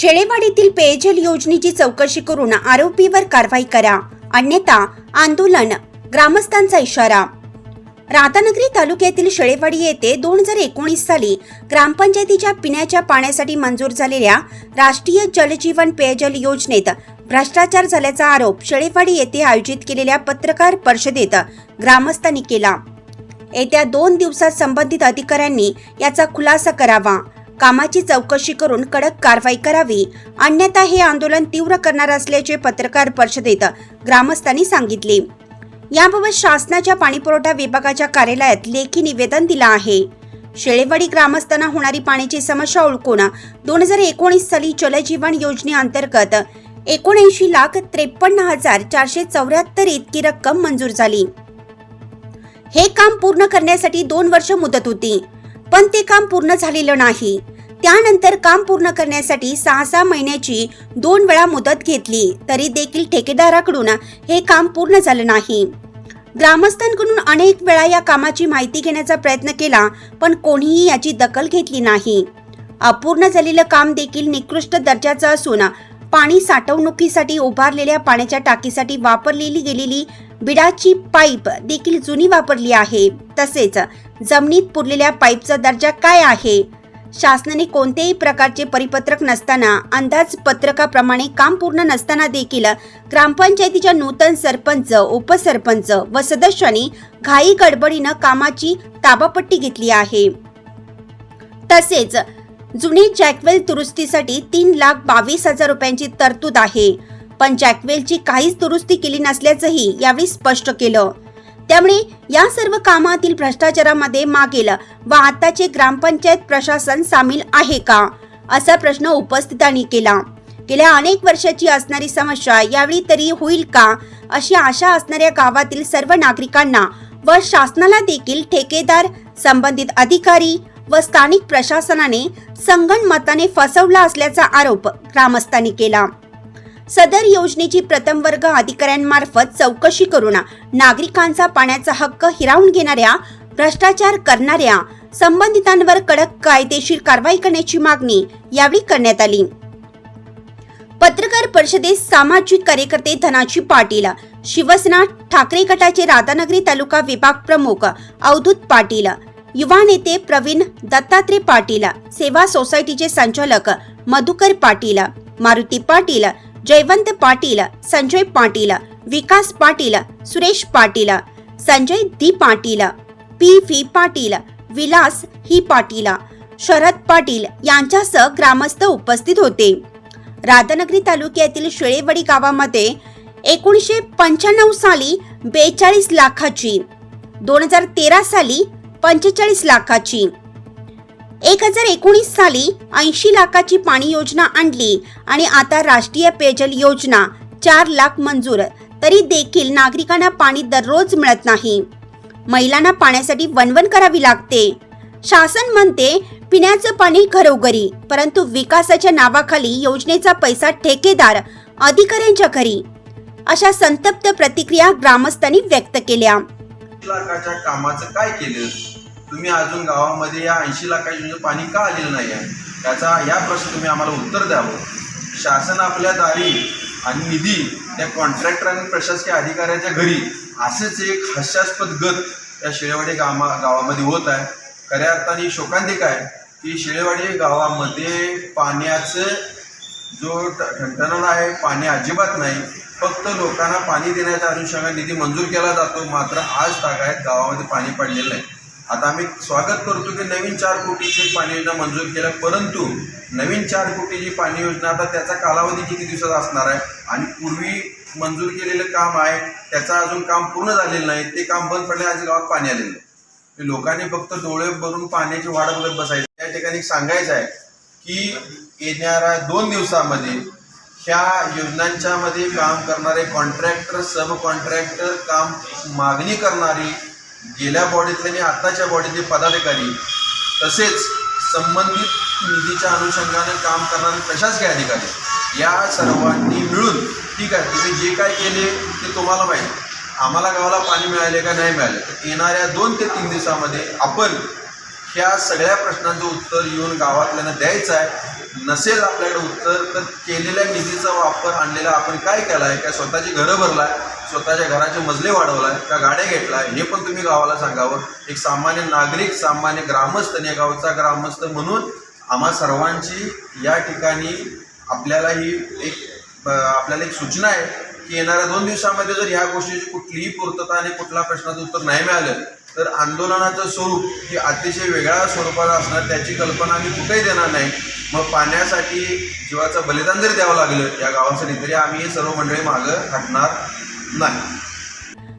शेळेवाडीतील पेयजल योजनेची चौकशी करून आरोपीवर कारवाई करा. अन्यथा आंदोलन ग्रामस्थांचा इशारा. राधानगरी तालुक्यातील शेळेवाडी येथे दोन हजार एकोणीस साली ग्रामपंचायतीच्या पिण्याच्या पाण्यासाठी मंजूर झालेल्या राष्ट्रीय जलजीवन पेयजल योजनेत भ्रष्टाचार झाल्याचा आरोप शेळेवाडी येथे आयोजित केलेल्या पत्रकार परिषदेत ग्रामस्थांनी केला. येत्या दोन दिवसात संबंधित अधिकाऱ्यांनी याचा खुलासा करावा. कामाची चौकशी करून कडक कारवाई करावी. अन्यथा हे आंदोलन तीव्र करणार असल्याचे पत्रकार परिषदेत ग्रामस्थांनी सांगितले. याबाबत शासनाच्या पाणीपुरवठा विभागाच्या कार्यालयात लेखी निवेदन दिलं आहे. शेळेवाडी ग्रामस्थांना होणारी पाण्याची समस्या ओळखून दोन हजार एकोणीस साली जलजीवन योजनेअंतर्गत एकोणऐंशी लाख त्रेपन्न हजार चारशे चौऱ्याहत्तर इतकी रक्कम मंजूर झाली. हे काम पूर्ण करण्यासाठी दोन वर्ष मुदत होती पण ते काम पूर्ण झालेलं नाही. त्यानंतर काम पूर्ण करण्यासाठी सहा सहा महिन्याची दोन वेळा मुदत घेतली तरी देखील ठेकेदाराकडून हे काम पूर्ण झालं नाही. ग्रामस्थांकडून अनेक वेळा या कामाची माहिती घेण्याचा प्रयत्न केला पण कोणीही याची दखल घेतली नाही. अपूर्ण झालेलं काम देखील निकृष्ट दर्जाचं असून पाणी साठवणुकीसाठी उभारलेल्या पाण्याच्या टाकीसाठी वापरलेली गेलेली बिडाची पाईप देखील जुनी वापरली आहे. तसेच जमिनीत पुरलेल्या पाईपचा दर्जा काय आहे? शासनाने कोणत्याही प्रकारचे परिपत्रक नसताना अंदाजपत्रकाप्रमाणे काम पूर्ण नसताना देखील ग्रामपंचायतीच्या नूतन सरपंच उपसरपंच व सदस्यांनी घाई गडबडीनं कामाची ताबापट्टी घेतली आहे. तसेच जुने जॅकवेल दुरुस्तीसाठी तीन लाख बावीस हजार रुपयांची तरतूद आहे. पण जॅकवेलची काहीच दुरुस्ती केली नसल्याचंही यावेळी स्पष्ट केलं. त्यामुळे या सर्व कामातील भ्रष्टाचारामध्ये मागील व आताचे ग्रामपंचायत प्रशासन सामील आहे का? असा प्रश्न उपस्थितांनी केला. गेल्या अनेक वर्षाची असणारी समस्या यावेळी तरी होईल का? अशी आशा असणाऱ्या गावातील सर्व नागरिकांना व शासनाला देखील ठेकेदार संबंधित अधिकारी व स्थानिक प्रशासनाने संगणमताने फसवला असल्याचा आरोप ग्रामस्थांनी केला. सदर योजनेची प्रथम वर्ग अधिकाऱ्यांमार्फत चौकशी करून नागरिकांचा पाण्याचा हक्क हिरावून घेणाऱ्या भ्रष्टाचार करणाऱ्या संबंधितांवर कडक कायदेशीर कारवाई करण्याची मागणी यावेळी करण्यात आली. पत्रकार परिषदेत सामाजिक कार्यकर्ते धनाजी पाटील शिवसेना ठाकरे गटाचे राधानगरी तालुका विभाग प्रमुख अवधूत पाटील युवा नेते प्रवीण दत्तात्रय पाटील सेवा सोसायटीचे संचालक Madhukar Patil Maruti Patil Jayvant Patil Sanjay Patil Vikas Patil Suresh Patil Sanjay D Patil P V Patil Vilas ही पाटील शरद पाटील यांच्यासह ग्रामस्थ उपस्थित होते. राधानगरी तालुक्यातील शेळेवाडी गावामध्ये एकोणीसशे पंच्याण्णव साली बेचाळीस लाखाची दोन हजार तेरा साली पंचेचाळीस लाखाची एक हजार एकोणीस साली ऐंशी लाखाची पाणी योजना आणली आणि आता राष्ट्रीय पेयजल योजना चार लाख मंजूर तरी देखील नागरिकांना पाणी दररोज मिळत नाही. महिलांना पाण्यासाठी वणवण करावी लागते. शासन म्हणते पिण्याचं पाणी घरोघरी परंतु विकासाच्या नावाखाली योजनेचा पैसा ठेकेदार अधिकाऱ्यांच्या घरी. अशा संतप्त प्रतिक्रिया ग्रामस्थांनी व्यक्त केल्या. लाखाच्या कामाचं काय केलं? तुम्ही अजून गावामध्ये या ऐंशी लाखाच्या पाणी का आलेलं नाही आहे? त्याचा या प्रश्न तुम्ही आम्हाला उत्तर द्यावं शासन आपल्या दारी आणि निधी त्या कॉन्ट्रॅक्टर आणि प्रशासकीय अधिकाऱ्याच्या घरी असंच एक हास्यास्पद गत या शिळेवाडी गावा गावामध्ये होत आहे. खऱ्या अर्थाने शोकांतिक आहे की शिळेवाडी गावामध्ये पाण्याचं जो ट- आहे पाणी अजिबात नाही. फक्त लोकांना पाणी देण्याच्या अनुषंगाने निधी मंजूर केला जातो. मात्र आज तागायत गावामध्ये पाणी पडलेलं आहे आता आम्ही स्वागत करतो की नवीन चार कोटीची पाणी योजना मंजूर केल्या परंतु नवीन चार कोटीची पाणी योजना आता त्याचा कालावधी किती दिवसाचा असणार आहे? आणि पूर्वी मंजूर केलेलं काम आहे त्याचं अजून काम पूर्ण झालेलं नाही ते काम बंद पडले आज गावात पाणी आलेलं आहे म्हणजे लोकांनी फक्त डोळे भरून पाण्याची वाट बघत बसायची. त्या ठिकाणी सांगायचं आहे की येणाऱ्या दोन दिवसामध्ये ह्या योजनांच्या मध्ये काम करणारे कॉन्ट्रॅक्टर सब कॉन्ट्रॅक्टर काम मागणी करणारी गेल्या बॉडीतले आणि आत्ताच्या बॉडीतले पदाधिकारी तसेच संबंधित निधीच्या अनुषंगाने काम करणारे प्रशासकीय अधिकारी या सर्वांनी मिळून ठीक आहे तुम्ही जे काय केले ते तुम्हाला माहिती. आम्हाला गावाला पाणी मिळाले का नाही मिळाले तर येणाऱ्या दोन ते तीन दिवसामध्ये आपण ह्या सगळ्या प्रश्नांचं उत्तर येऊन गावातल्यानं द्यायचं आहे. नसेल आपल्याकडे उत्तर तर केलेल्या निधीचा वापर आणलेला आपण काय केला आहे काय स्वतःची घरं भरलाय स्वतःच्या घराचे मजले वाढवला आहे का गाड्या घेतला आहे हे पण तुम्ही गावाला सांगावं. एक सामान्य नागरिक सामान्य ग्रामस्थ आणि या गावचा ग्रामस्थ म्हणून आम्हा सर्वांची या ठिकाणी आपल्याला ही एक आपल्याला एक सूचना आहे की येणाऱ्या दोन दिवसामध्ये जर ह्या गोष्टीची कुठलीही पूर्तता आणि कुठला प्रश्नाचं उत्तर नाही मिळालं तर आंदोलनाचं स्वरूप हे अतिशय वेगळ्या स्वरूपाचं असणार त्याची कल्पना आम्ही कुठेही देणार नाही. मग पाण्यासाठी जीवाचं बलिदान जरी द्यावं लागलं या गावासाठी तरी आम्ही हे सर्व मंडळी मागं हटणार नाही.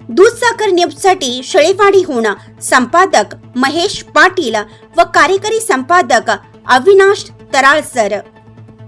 दूधसागर न्यूजसाठी शेळेवाडीहून संपादक महेश पाटील व कार्यकारी संपादक अविनाश तराळसर.